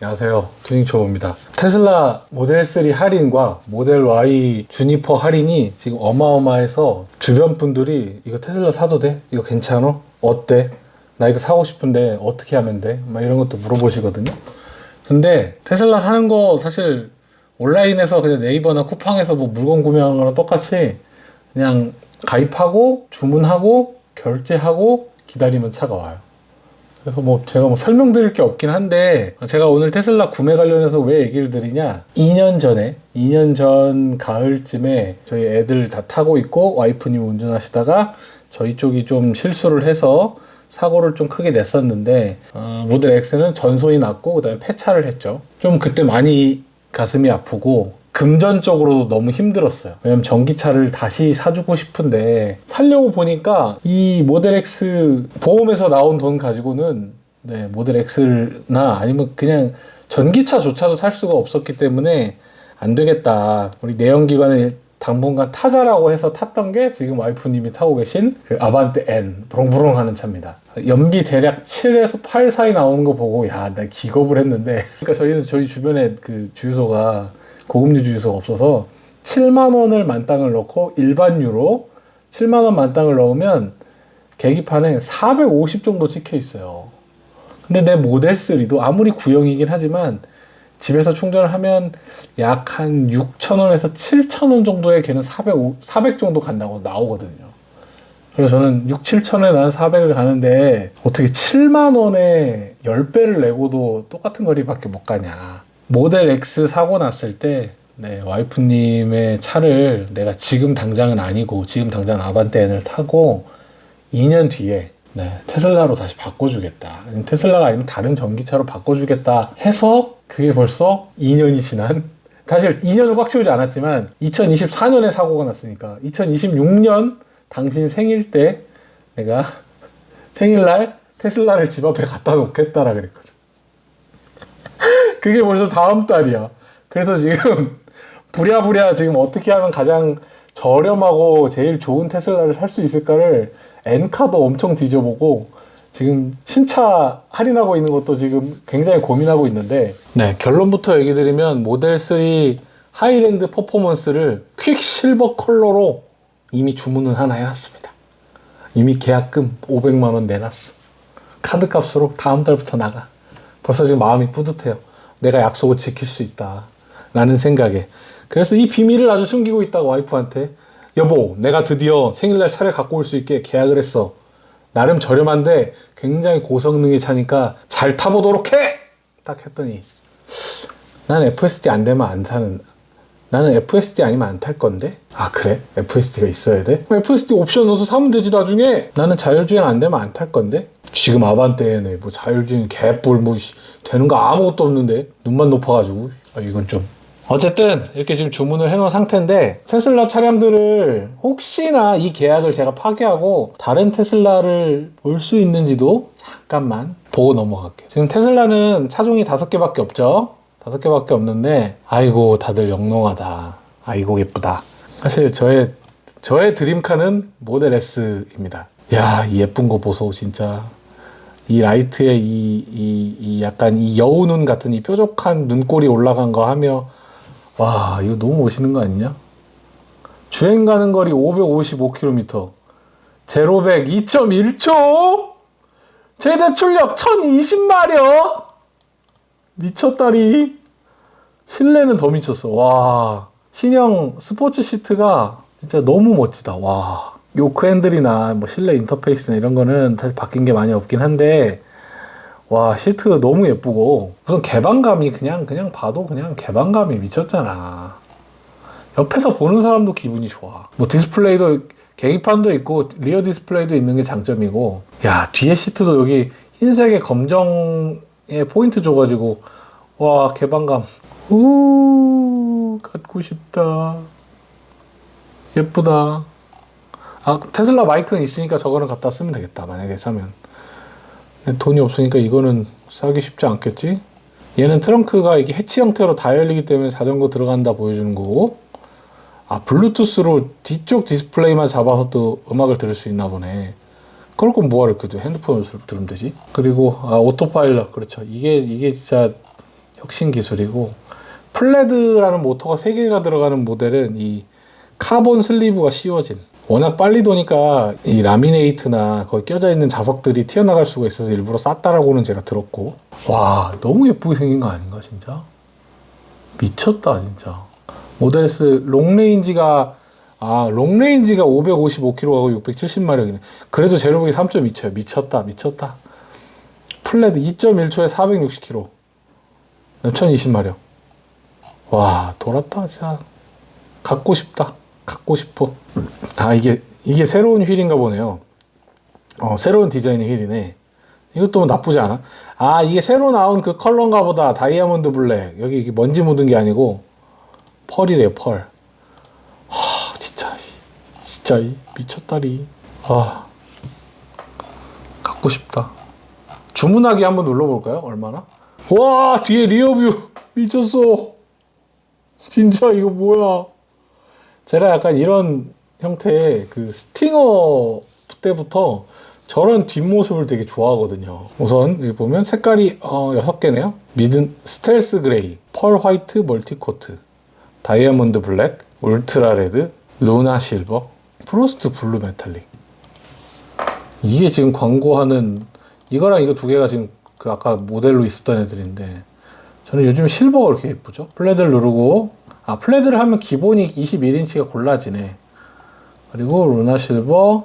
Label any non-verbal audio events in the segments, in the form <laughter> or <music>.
안녕하세요. 튜닝초보입니다. 테슬라 모델 3 할인과 모델 Y 주니퍼 할인이 지금 어마어마해서 주변 분들이 이거 테슬라 사도 돼? 이거 괜찮아? 어때? 나 이거 사고 싶은데 어떻게 하면 돼? 막 이런 것도 물어보시거든요. 근데 테슬라 사는 거 사실 온라인에서 그냥 네이버나 쿠팡에서 뭐 물건 구매하는 거랑 똑같이 그냥 가입하고 주문하고 결제하고 기다리면 차가 와요. 그래서 뭐 제가 뭐 설명드릴 게 없긴 한데 제가 오늘 테슬라 구매 관련해서 왜 얘기를 드리냐? 2년 전에 2년 전 가을쯤에 저희 애들 다 타고 있고 와이프님 운전하시다가 저희 쪽이 좀 실수를 해서 사고를 좀 크게 냈었는데 어, 모델 X는 전손이 났고 그다음에 폐차를 했죠. 좀 그때 많이 가슴이 아프고 금전적으로도 너무 힘들었어요. 왜냐면 전기차를 다시 사주고 싶은데 살려고 보니까 이 모델 X 보험에서 나온 돈 가지고는 네, 모델 X나 아니면 그냥 전기차조차도 살 수가 없었기 때문에 안 되겠다. 우리 내연기관을 당분간 타자라고 해서 탔던 게 지금 와이프님이 타고 계신 그 아반떼 N 부릉부릉 하는 차입니다. 연비 대략 7에서 8 사이 나오는 거 보고 야 나 기겁을 했는데 <laughs> 그러니까 저희는 저희 주변에 그 주유소가 고급류 주유소가 없어서 7만 원을 만땅을 넣고 일반 유로 7만 원 만땅을 넣으면 계기판에 450 정도 찍혀 있어요. 근데 내 모델 3도 아무리 구형이긴 하지만 집에서 충전을 하면 약 한 6,000원에서 7,000원 정도에 걔는 400, 400 정도 간다고 나오거든요. 그래서 저는 6, 7천원에 나는 400을 가는데 어떻게 7만 원에 10배를 내고도 똑같은 거리밖에 못 가냐. 모델 X 사고 났을 때 네, 와이프님의 차를 내가 지금 당장은 아니고 지금 당장 아반떼 N을 타고 2년 뒤에 네, 테슬라로 다시 바꿔주겠다. 테슬라가 아니면 다른 전기차로 바꿔주겠다 해서 그게 벌써 2년이 지난 사실 2년을 꽉 채우지 않았지만 2024년에 사고가 났으니까 2026년 당신 생일 때 내가 <laughs> 생일날 테슬라를 집 앞에 갖다 놓겠다라 그랬거든. 그게 벌써 다음 달이야. 그래서 지금 <laughs> 부랴부랴 지금 어떻게 하면 가장 저렴하고 제일 좋은 테슬라를 살 수 있을까를 엔카도 엄청 뒤져보고 지금 신차 할인하고 있는 것도 지금 굉장히 고민하고 있는데 네 결론부터 얘기 드리면 모델 3 하이랜드 퍼포먼스를 퀵 실버 컬러로 이미 주문은 하나 해놨습니다. 이미 계약금 500만 원 내놨어. 카드 값으로 다음 달부터 나가. 벌써 지금 마음이 뿌듯해요. 내가 약속을 지킬 수 있다. 라는 생각에. 그래서 이 비밀을 아주 숨기고 있다고 와이프한테 여보, 내가 드디어 생일날 차를 갖고 올 수 있게 계약을 했어. 나름 저렴한데 굉장히 고성능의 차니까 잘 타보도록 해! 딱 했더니 난 FSD 안 되면 안 사는 나는 FSD 아니면 안 탈 건데? 아 그래? FSD가 있어야 돼? FSD 옵션 넣어서 사면 되지 나중에 나는 자율주행 안 되면 안 탈 건데? 지금 아반떼네 뭐 자율주행 개뿔 뭐 씨, 되는 거 아무것도 없는데 눈만 높아가지고 아, 이건 좀 어쨌든 이렇게 지금 주문을 해놓은 상태인데 테슬라 차량들을 혹시나 이 계약을 제가 파기하고 다른 테슬라를 볼 수 있는지도 잠깐만 보고 넘어갈게요 지금 테슬라는 차종이 다섯 개밖에 없죠 다섯 개밖에 없는데 아이고 다들 영롱하다. 아이고 예쁘다. 사실 저의 저의 드림카는 모델 S입니다. 야 이 예쁜 거 보소 진짜. 이 라이트에 이, 이, 이 약간 이 여우눈 같은 이 뾰족한 눈꼬리 올라간 거 하며 와 이거 너무 멋있는 거 아니냐? 주행 가는 거리 555km 제로백 2.1초? 최대 출력 1020마력 미쳤다리. 실내는 더 미쳤어. 와. 신형 스포츠 시트가 진짜 너무 멋지다. 와. 요크 핸들이나 뭐 실내 인터페이스나 이런 거는 사실 바뀐 게 많이 없긴 한데, 와, 시트 너무 예쁘고, 우선 개방감이 그냥, 그냥 봐도 그냥 개방감이 미쳤잖아. 옆에서 보는 사람도 기분이 좋아. 뭐 디스플레이도, 계기판도 있고, 리어 디스플레이도 있는 게 장점이고, 야, 뒤에 시트도 여기 흰색에 검정 예, 포인트 줘가지고 와 개방감. 우 갖고 싶다. 예쁘다. 아 테슬라 마이크는 있으니까 저거는 갖다 쓰면 되겠다 만약에 사면. 돈이 없으니까 이거는 사기 쉽지 않겠지? 얘는 트렁크가 이게 해치 형태로 다 열리기 때문에 자전거 들어간다 보여주는 거고 아 블루투스로 뒤쪽 디스플레이만 잡아서 또 음악을 들을 수 있나 보네. 그럴 거면 뭐하러 이렇게 핸드폰으로 들으면 되지? 그리고 아, 오토파일럿. 그렇죠. 이게 이게 진짜 혁신 기술이고 플레드라는 모터가 3개가 들어가는 모델은 이 카본 슬리브가 씌워진 워낙 빨리 도니까 이 라미네이트나 거기 껴져 있는 자석들이 튀어나갈 수가 있어서 일부러 쌌다라고는 제가 들었고. 와 너무 예쁘게 생긴 거 아닌가 진짜? 미쳤다 진짜. 모델 S 롱레인지가 아 롱레인지가 555km하고 670마력이네. 그래도 제로백이 3.2초야. 미쳤다 미쳤다. 플레드 2.1초에 460km 1020마력. 와 돌았다 진짜. 갖고 싶다 갖고 싶어. 아 이게 이게 새로운 휠인가 보네요. 어 새로운 디자인의 휠이네. 이것도 나쁘지 않아? 아 이게 새로 나온 그 컬러인가 보다. 다이아몬드 블랙. 여기 먼지 묻은 게 아니고 펄이래요 펄. 하, 진짜 진짜 이 미쳤다리. 아 갖고 싶다. 주문하기 한번 눌러볼까요? 얼마나 와 뒤에 리어뷰 미쳤어 진짜 이거 뭐야 제가 약간 이런 형태의 그 스팅어 때부터 저런 뒷모습을 되게 좋아하거든요. 우선 여기 보면 색깔이 어, 6개네요. 미든 스텔스 그레이, 펄 화이트 멀티코트, 다이아몬드 블랙, 울트라 레드, 루나 실버, 프로스트 블루 메탈릭. 이게 지금 광고하는 이거랑 이거 두 개가 지금 그 아까 모델로 있었던 애들인데 저는 요즘 실버가 그렇게 예쁘죠? 플레드를 누르고 아 플레드를 하면 기본이 21인치가 골라지네. 그리고 루나 실버,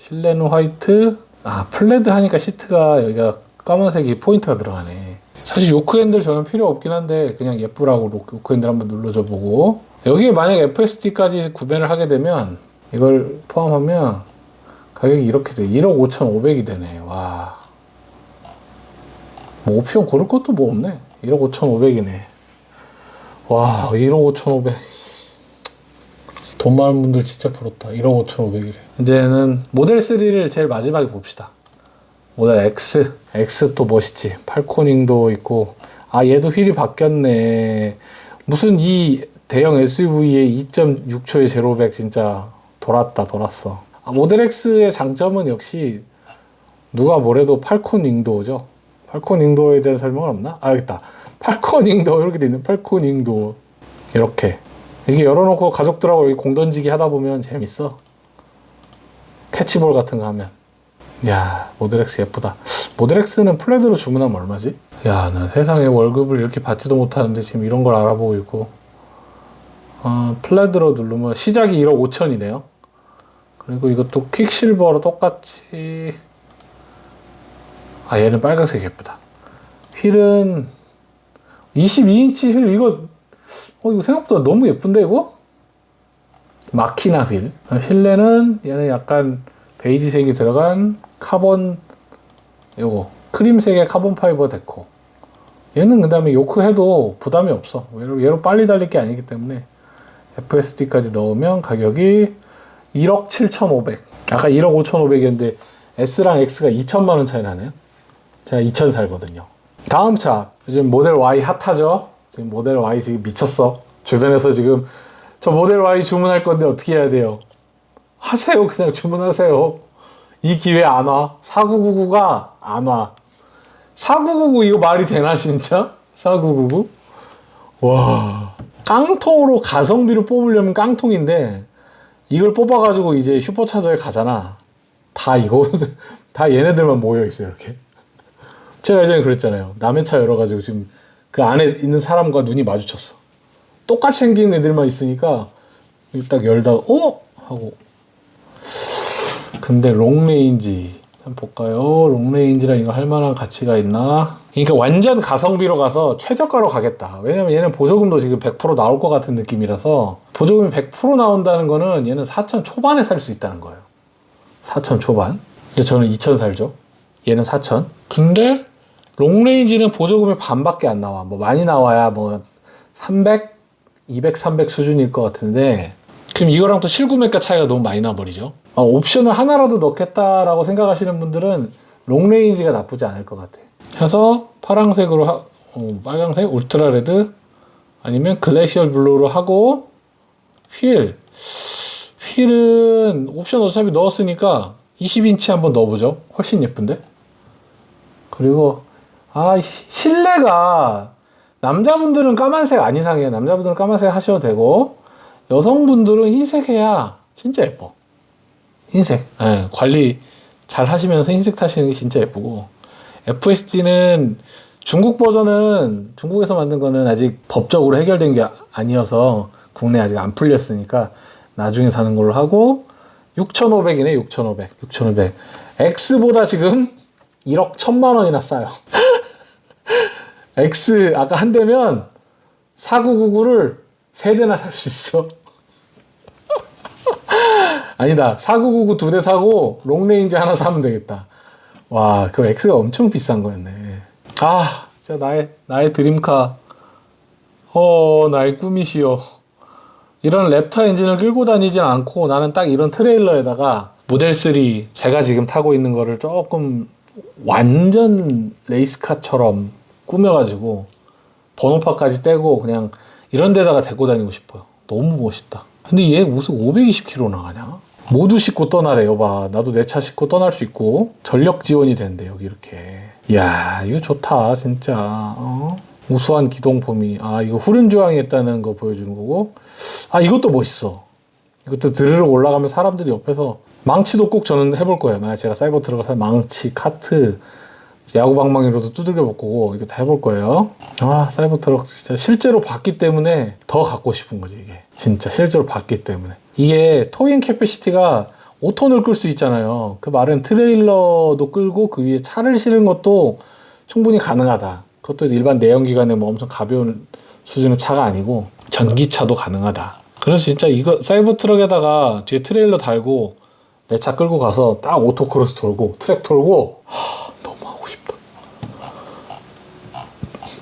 실내는 화이트. 아 플레드 하니까 시트가 여기가 까만색이 포인트가 들어가네. 사실 요크 핸들 저는 필요 없긴 한데 그냥 예쁘라고 로- 요크 핸들 한번 눌러줘 보고 여기에 만약 FSD까지 구매를 하게 되면 이걸 포함하면 가격이 이렇게 돼 1억 5,500이 되네 와 뭐 옵션 고를 것도 뭐 없네 1억 5,500이네 와 1억 5,500. 돈 많은 분들 진짜 부럽다. 1억 5,500이래. 이제는 모델 3를 제일 마지막에 봅시다. 모델 X. X 또 멋있지. 팔코닝도 있고. 아 얘도 휠이 바뀌었네. 무슨 이 대형 SUV의 2.6초의 제로백 진짜 돌았다 돌았어. 아, 모델 X의 장점은 역시 누가 뭐래도 팔콘 잉도어죠. 팔콘 잉도어에 대한 설명은 없나? 아, 여기 있다. 팔콘 잉도어 이렇게 돼 있는 팔콘 잉도어. 이렇게. 이게 열어놓고 가족들하고 공 던지기 하다 보면 재밌어. 캐치볼 같은 거 하면. 야, 모델X 예쁘다. 모델X는 플레드로 주문하면 얼마지? 야, 나 세상에 월급을 이렇게 받지도 못하는데 지금 이런 걸 알아보고 있고. 어, 플레드로 누르면 시작이 1억 5천이네요. 그리고 이것도 퀵실버로 똑같이 아 얘는 빨간색 예쁘다. 휠은 22인치 휠 이거 어 이거 생각보다 너무 예쁜데 이거? 마키나 휠. 실내는 얘는 약간 베이지색이 들어간 카본 요거 크림색의 카본 파이버 데코. 얘는 그 다음에 요크 해도 부담이 없어. 얘로, 얘로 빨리 달릴 게 아니기 때문에 FSD까지 넣으면 가격이 1억 7,500. 아까 1억 5,500이었는데 S랑 X가 2천만 원 차이 나네요. 제가 2천 살거든요. 다음 차 요즘 모델 Y 핫하죠. 지금 모델 Y 지금 미쳤어. 주변에서 지금 저 모델 Y 주문할 건데 어떻게 해야 돼요? 하세요. 그냥 주문하세요. 이 기회 안 와. 4999가 안 와. 4999 이거 말이 되나 진짜? 4999? 와. 깡통으로 가성비로 뽑으려면 깡통인데 이걸 뽑아가지고 이제 슈퍼차저에 가잖아. 다 이거 <laughs> 다 얘네들만 모여 있어 요 이렇게. 제가 예전에 그랬잖아요. 남의 차 열어가지고 지금 그 안에 있는 사람과 눈이 마주쳤어. 똑같이 생긴 애들만 있으니까 딱 열다 어 하고. 근데 롱레인지 한번 볼까요? 롱레인지랑 이거 할 만한 가치가 있나? 그러니까 완전 가성비로 가서 최저가로 가겠다. 왜냐면 얘는 보조금도 지금 100% 나올 것 같은 느낌이라서 보조금이 100% 나온다는 거는 얘는 4천 초반에 살 수 있다는 거예요. 4천 초반. 근데 저는 2천 살죠. 얘는 4천. 근데 롱레인지는 보조금이 반밖에 안 나와. 뭐 많이 나와야 뭐 300, 200, 300 수준일 것 같은데 그럼 이거랑 또 실구매가 차이가 너무 많이 나버리죠. 아, 옵션을 하나라도 넣겠다라고 생각하시는 분들은 롱레인지가 나쁘지 않을 것 같아. 해서 파랑색으로 하, 어, 빨강색 울트라 레드 아니면 글래시얼 블루로 하고 휠 휠은 옵션 어차피 넣었으니까 20인치 한번 넣어보죠. 훨씬 예쁜데. 그리고 아 시- 실내가 남자분들은 까만색 안 이상해요. 남자분들은 까만색 하셔도 되고 여성분들은 흰색 해야 진짜 예뻐. 흰색. 예, 관리 잘 하시면서 흰색 타시는 게 진짜 예쁘고 FSD는 중국 버전은 중국에서 만든 거는 아직 법적으로 해결된 게 아니어서 국내 아직 안 풀렸으니까 나중에 사는 걸로 하고 6,500이네 6,500 6,500 X보다 지금 1억 1천만 원이나 싸요. <laughs> X 아까 한 대면 4999를 세 대나 살 수 있어. <laughs> 아니다. 4999 두 대 사고 롱레인지 하나 사면 되겠다. 와 그 X가 엄청 비싼 거였네. 아 진짜 나의 나의 드림카. 어 나의 꿈이시여. 이런 랩터 엔진을 끌고 다니진 않고 나는 딱 이런 트레일러에다가 모델 3 제가 지금 타고 있는 거를 조금 완전 레이스카처럼 꾸며가지고 번호판까지 떼고 그냥 이런 데다가 데리고 다니고 싶어요. 너무 멋있다. 근데 얘 무슨 520km 나가냐? 모두 싣고 떠나래 여봐. 나도 내 차 싣고 떠날 수 있고 전력 지원이 된대 여기 이렇게. 이야 이거 좋다 진짜. 어? 우수한 기동 범위. 아 이거 후륜 조항이 있다는 거 보여주는 거고. 아 이것도 멋있어. 이것도 드르륵 올라가면 사람들이 옆에서 망치도 꼭 저는 해볼 거예요. 만약 제가 사이버 트럭을 살 망치, 카트, 야구 방망이로도 두들겨 볼 거고 이거 다 해볼 거예요. 아 사이버 트럭 진짜 실제로 봤기 때문에 더 갖고 싶은 거지 이게 진짜 실제로 봤기 때문에 이게 토잉 캐패시티가 5톤을 끌 수 있잖아요. 그 말은 트레일러도 끌고 그 위에 차를 실은 것도 충분히 가능하다. 그것도 일반 내연기관의 뭐 엄청 가벼운 수준의 차가 아니고 전기차도 가능하다. 그래서 진짜 이거 사이버 트럭에다가 뒤에 트레일러 달고 내 차 끌고 가서 딱 오토크로스 돌고 트랙 돌고 하, 너무 하고 싶다.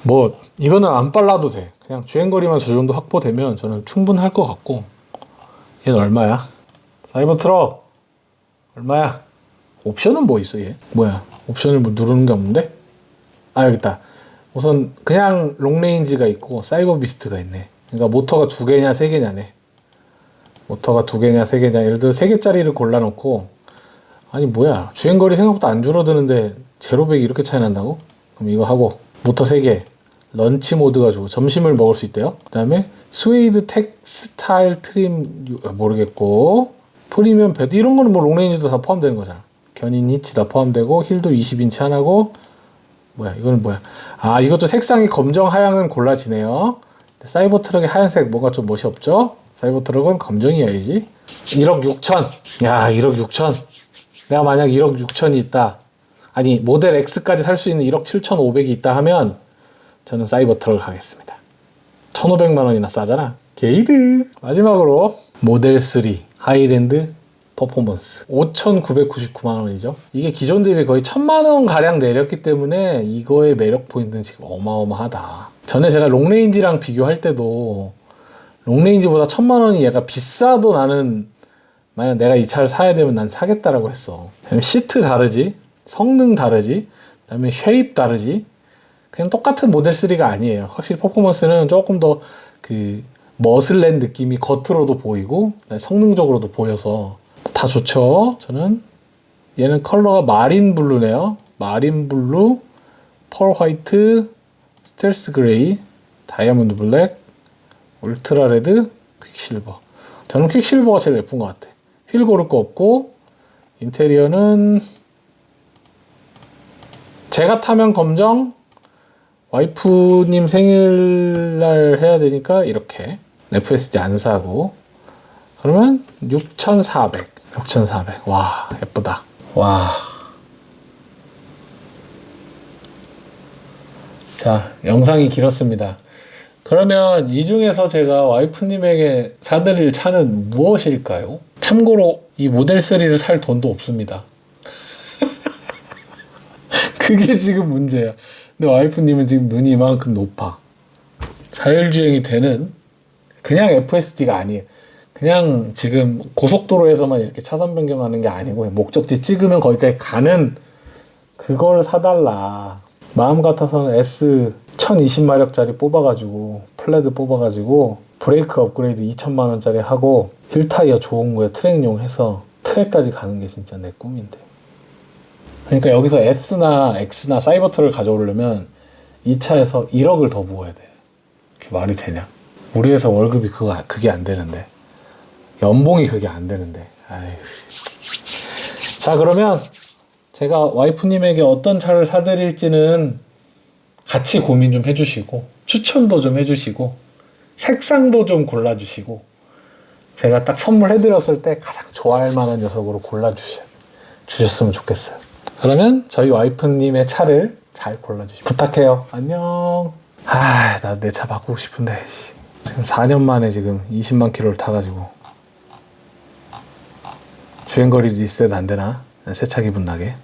뭐 이거는 안 빨라도 돼. 그냥 주행거리만 저 정도 확보되면 저는 충분할 것 같고 얘는 얼마야? 사이버 트럭 얼마야? 옵션은 뭐 있어 얘? 뭐야? 옵션을 뭐 누르는 게 없는데? 아 여기 있다. 우선 그냥 롱레인지가 있고 사이버 비스트가 있네. 그러니까 모터가 두 개냐 세 개냐네. 모터가 두 개냐 세 개냐. 예를 들어 세 개짜리를 골라놓고 아니 뭐야. 주행거리 생각보다 안 줄어드는데 제로백이 이렇게 차이 난다고? 그럼 이거 하고 모터 세 개 런치 모드 가지고 점심을 먹을 수 있대요. 그 다음에 스웨이드 텍스타일 트림 유- 아, 모르겠고 프리미엄 베드. 이런 거는 뭐 롱레인지도 다 포함되는 거잖아. 견인 히치 다 포함되고 힐도 20인치 하나고 뭐야 이거는 뭐야. 아 이것도 색상이 검정 하양은 골라지네요. 사이버 트럭의 하얀색 뭔가 좀 멋이 없죠 사이버 트럭은 검정이어야지? 1억 6천. 야 1억 6천. 내가 만약 1억 6천이 있다. 아니 모델 X까지 살 수 있는 1억 7천 5백이 있다 하면 저는 사이버 트럭을 가겠습니다. 1,500만 원이나 싸잖아. 게이드. 마지막으로 모델 3 하이랜드 퍼포먼스. 5,999만 원이죠. 이게 기존 대비 거의 1,000만 원 가량 내렸기 때문에 이거의 매력 포인트는 지금 어마어마하다. 전에 제가 롱레인지랑 비교할 때도 롱레인지보다 1,000만 원이 얘가 비싸도 나는 만약 내가 이 차를 사야 되면 난 사겠다라고 했어. 시트 다르지, 성능 다르지, 그다음에 쉐입 다르지. 그냥 똑같은 모델 3가 아니에요. 확실히 퍼포먼스는 조금 더그 머슬낸 느낌이 겉으로도 보이고 성능적으로도 보여서 다 좋죠. 저는 얘는 컬러가 마린 블루네요. 마린 블루, 펄 화이트, 스텔스 그레이, 다이아몬드 블랙, 울트라 레드, 퀵실버. 저는 퀵실버가 제일 예쁜 것 같아. 휠 고를 거 없고 인테리어는 제가 타면 검정, 와이프님 생일날 해야 되니까 이렇게 FSD 안 사고 그러면 6,400. 6,400. 와, 예쁘다. 와. 자, 영상이 길었습니다. 그러면 이 중에서 제가 와이프님에게 사드릴 차는 무엇일까요? 참고로 이 모델 3를 살 돈도 없습니다. <laughs> 그게 지금 문제야. 근데 와이프님은 지금 눈이 이만큼 높아. 자율주행이 되는 그냥 FSD가 아니에요. 그냥 지금 고속도로에서만 이렇게 차선 변경하는 게 아니고 목적지 찍으면 거기까지 가는 그걸 사달라. 마음 같아서는 S 1020마력짜리 뽑아가지고 플레드 뽑아가지고 브레이크 업그레이드 2천만 원짜리 하고 힐 타이어 좋은 거에 트랙용 해서 트랙까지 가는 게 진짜 내 꿈인데. 그러니까 여기서 S나 X나 사이버트를 가져오려면 이 차에서 1억을 더 부어야 돼. 그게 말이 되냐? 우리 회사 월급이 그거 그게 안 되는데 연봉이 그게 안 되는데. 아이고. 자 그러면 제가 와이프님에게 어떤 차를 사드릴지는 같이 고민 좀 해주시고 추천도 좀 해주시고 색상도 좀 골라주시고 제가 딱 선물해드렸을 때 가장 좋아할 만한 녀석으로 골라주셨으면 좋겠어요. 그러면 저희 와이프님의 차를 잘 골라주시고 부탁해요. 안녕. 아, 나 내 차 바꾸고 싶은데 씨. 지금 4년 만에 지금 20만 킬로를 타가지고 주행거리 리셋 안 되나? 새차 기분 나게.